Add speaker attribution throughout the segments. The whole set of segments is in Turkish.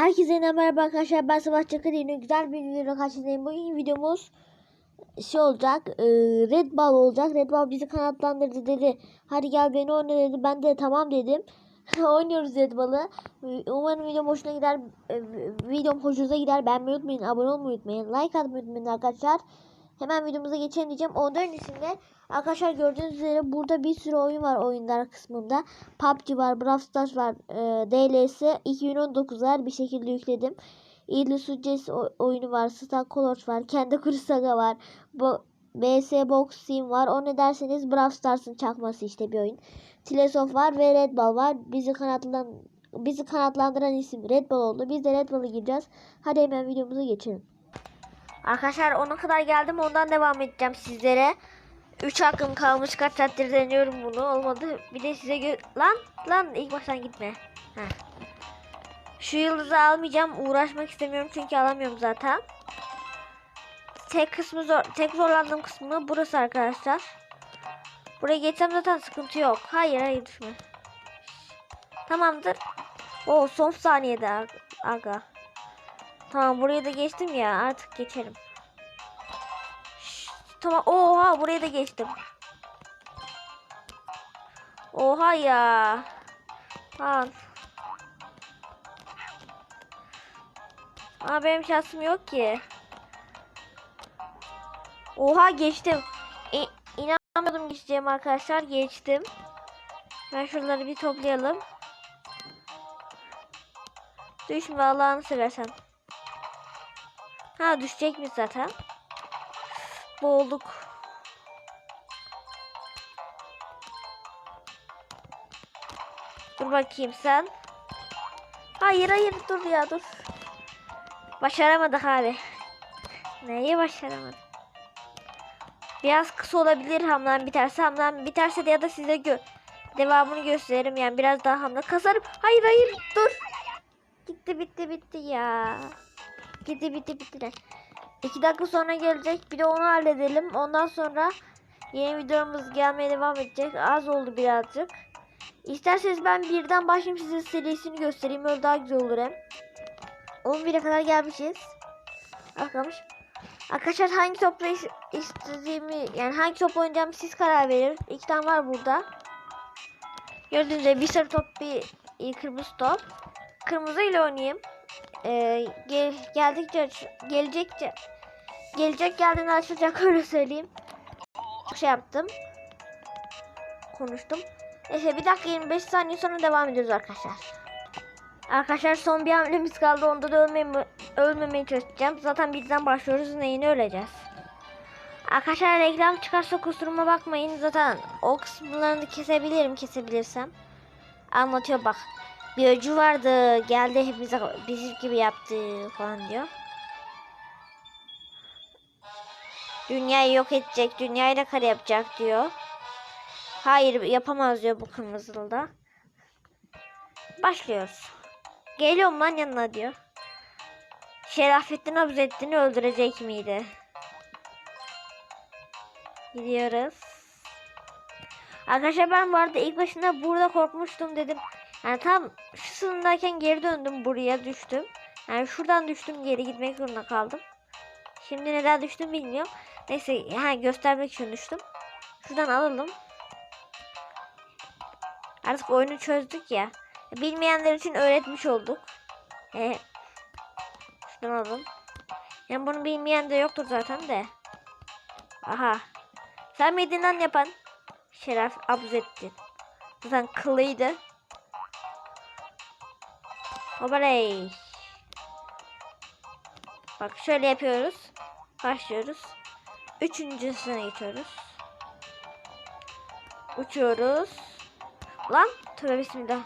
Speaker 1: Herkese merhaba arkadaşlar ben Savaş Çakır yine güzel bir video karşınızdayım. Bugün videomuz şey olacak e, Red Ball olacak. Red Ball bizi kanatlandırdı dedi. Hadi gel beni oyna dedi. Ben de tamam dedim. Oynuyoruz Red Ball'ı. Umarım videom hoşuna gider. E, videom hoşunuza gider. Beğenmeyi unutmayın. Abone olmayı unutmayın. Like atmayı unutmayın arkadaşlar. Hemen videomuza geçelim diyeceğim. Ondan öncesinde arkadaşlar gördüğünüz üzere burada bir sürü oyun var oyunlar kısmında. PUBG var, Brawl Stars var, e, DLS 2019'lar bir şekilde yükledim. İrli Succes oyunu var, Star Colors var, Kendi Kuru Saga var, bu BS Box var. O ne derseniz Brawl Stars'ın çakması işte bir oyun. Tilesoft var ve Red Ball var. Bizi kanatlan bizi kanatlandıran isim Red Ball oldu. Biz de Red Ball'a gireceğiz. Hadi hemen videomuza geçelim. Arkadaşlar ona kadar geldim ondan devam edeceğim sizlere. 3 hakkım kalmış kaç saattir deniyorum bunu olmadı. Bir de size lan lan ilk baştan gitme. Heh. Şu yıldızı almayacağım uğraşmak istemiyorum çünkü alamıyorum zaten. Tek kısmı zor, tek zorlandığım kısmı burası arkadaşlar. Buraya geçsem zaten sıkıntı yok. Hayır hayır düşme. Tamamdır. O son saniyede aga. Tamam buraya da geçtim ya artık geçelim. Şşş, tamam oha buraya da geçtim. Oha ya. Al. Aa benim şansım yok ki. Oha geçtim. İ inanmadım geçeceğim arkadaşlar. Geçtim. Ben şunları bir toplayalım. Düşme Allah'ını seversen. Ha düşecekmiş zaten. Boğulduk. Dur bakayım sen. Hayır hayır dur ya dur. Başaramadık abi. Neyi başaramadık? Biraz kısa olabilir hamlen biterse. Hamlen biterse de ya da size gö devamını gösteririm. Yani biraz daha hamle kasarım. Hayır hayır dur. Gitti bitti bitti ya. Gitti bitti bitti. İki dakika sonra gelecek. Bir de onu halledelim. Ondan sonra yeni videomuz gelmeye devam edecek. Az oldu birazcık. İsterseniz ben birden başlayayım size serisini göstereyim. Öyle daha güzel olur hem. 11'e kadar gelmişiz. Bakalım. Arkadaşlar hangi topla istediğimi yani hangi top oynayacağımı siz karar verin. İki tane var burada. Gördüğünüz gibi bir sarı top bir kırmızı top. Kırmızı ile oynayayım. Ee, gel, geldikçe gelecekçe gelecek geldiğinde açılacak öyle söyleyeyim. Şey yaptım. Konuştum. Neyse bir dakika 25 saniye sonra devam ediyoruz arkadaşlar. Arkadaşlar son bir hamlemiz kaldı. Onda da ölmemi, ölmemeye çalışacağım. Zaten birden başlıyoruz. Neyini öleceğiz. Arkadaşlar reklam çıkarsa kusuruma bakmayın. Zaten o kısımlarını kesebilirim kesebilirsem. Anlatıyor bak. Bir öcü vardı. Geldi hepimize bizim gibi yaptı falan diyor. Dünyayı yok edecek. Dünyayla kare yapacak diyor. Hayır yapamaz diyor bu kırmızılıda. Başlıyoruz. Geliyorum lan yanına diyor. Şerafettin Abuzettin'i öldürecek miydi? Gidiyoruz. Arkadaşlar ben bu arada ilk başında burada korkmuştum dedim. Yani tam şu sınırdayken geri döndüm buraya düştüm. Yani şuradan düştüm geri gitmek zorunda kaldım. Şimdi neden düştüm bilmiyorum. Neyse ha, göstermek için düştüm. Şuradan alalım. Artık oyunu çözdük ya. Bilmeyenler için öğretmiş olduk. Ee, şuradan alalım. Yani bunu bilmeyen de yoktur zaten de. Aha. Sen miydin lan yapan? Şeref Abuzettin. Zaten kılıydı. Obaley. Bak şöyle yapıyoruz. Başlıyoruz. Üçüncüsüne geçiyoruz. Uçuyoruz. Lan tövbe bismillah.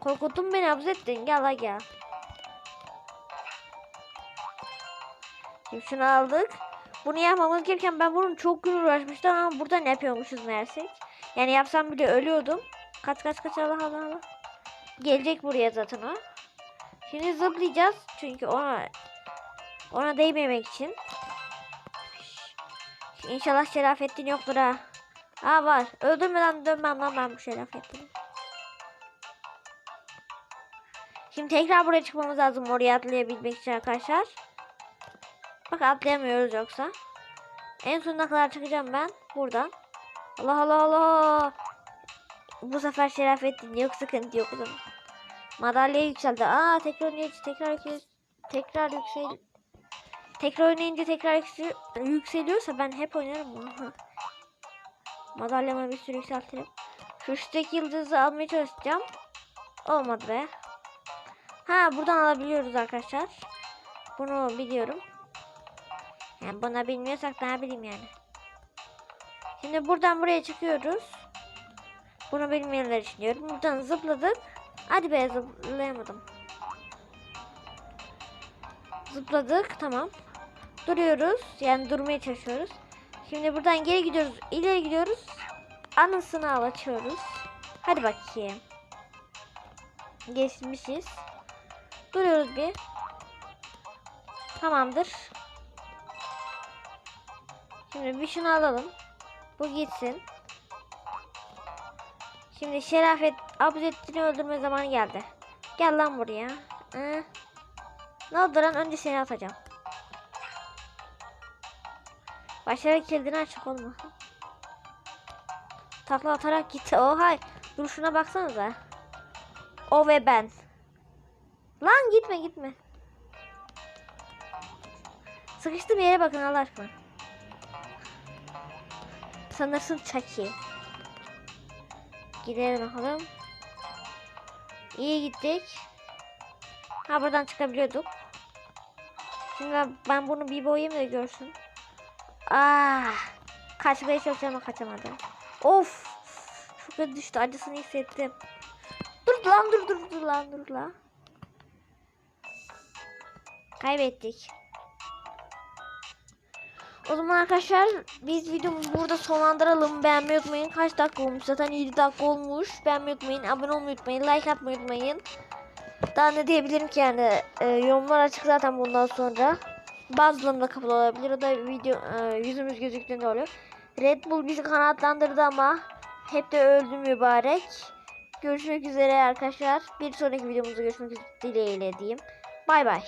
Speaker 1: Korkuttun beni Abuzettin. Gel la gel. Şimdi şunu aldık. Bunu yapmamız gereken ben bunun çok gün uğraşmıştım ama burada ne yapıyormuşuz meğerse. Yani yapsam bile ölüyordum. Kaç kaç kaç Allah Allah Allah. Gelecek buraya zaten o. Şimdi zıplayacağız çünkü ona ona değmemek için. İnşallah Şerafettin yoktur ha. Aa var. Öldürmeden dönmem lan ben bu Şerafettin'i. Şimdi tekrar buraya çıkmamız lazım oraya atlayabilmek için arkadaşlar. Bak atlayamıyoruz yoksa. En sonuna kadar çıkacağım ben buradan. Allah Allah Allah. Bu sefer Şerafettin yok sıkıntı yok o zaman. Madalya yükseldi. Aa tekrar oynayınca tekrar tekrar yüksel tekrar oynayınca tekrar yüksel yükseliyorsa ben hep oynarım bunu. Madalyamı bir sürü yükseltirim. Şu üstteki yıldızı almaya çalışacağım. Olmadı be. Ha buradan alabiliyoruz arkadaşlar. Bunu biliyorum. Yani buna bilmiyorsak ne bileyim yani. Şimdi buradan buraya çıkıyoruz. Bunu bilmeyenler için diyorum. Buradan zıpladık. Hadi be zıplayamadım. Zıpladık tamam. Duruyoruz. Yani durmaya çalışıyoruz. Şimdi buradan geri gidiyoruz. ileri gidiyoruz. Anısını al açıyoruz. Hadi bakayım. Geçmişiz. Duruyoruz bir. Tamamdır. Şimdi bir şunu alalım. Bu gitsin. Şimdi Şerafet Abdettin'i öldürme zamanı geldi. Gel lan buraya. Hı. Ne oldu lan? Önce seni atacağım. Başarı kilidini açık olma. Takla atarak gitti. Oh hay. Dur şuna baksanıza. O ve ben. Lan gitme gitme. Sıkıştı bir yere bakın Allah aşkına. Sanırsın Chucky. Gidelim bakalım. İyi gittik. Ha buradan çıkabiliyorduk. Şimdi ben, bunu bir boyayayım da görsün. Ah, kaçmaya çalışacağım ama kaçamadım. Of, çok kötü düştü. Acısını hissettim. Dur lan dur dur dur lan dur lan. Kaybettik. O zaman arkadaşlar biz videomuzu burada sonlandıralım. Beğenmeyi unutmayın. Kaç dakika olmuş? Zaten 7 dakika olmuş. Beğenmeyi unutmayın. Abone olmayı unutmayın. Like atmayı unutmayın. Daha ne diyebilirim ki yani. E, yorumlar açık zaten bundan sonra. Bazılarında kapalı olabilir. O da video e, yüzümüz gözüktüğünde oluyor. Red Bull bizi kanatlandırdı ama hep de öldü mübarek. Görüşmek üzere arkadaşlar. Bir sonraki videomuzda görüşmek dileğiyle diyeyim. Bay bay.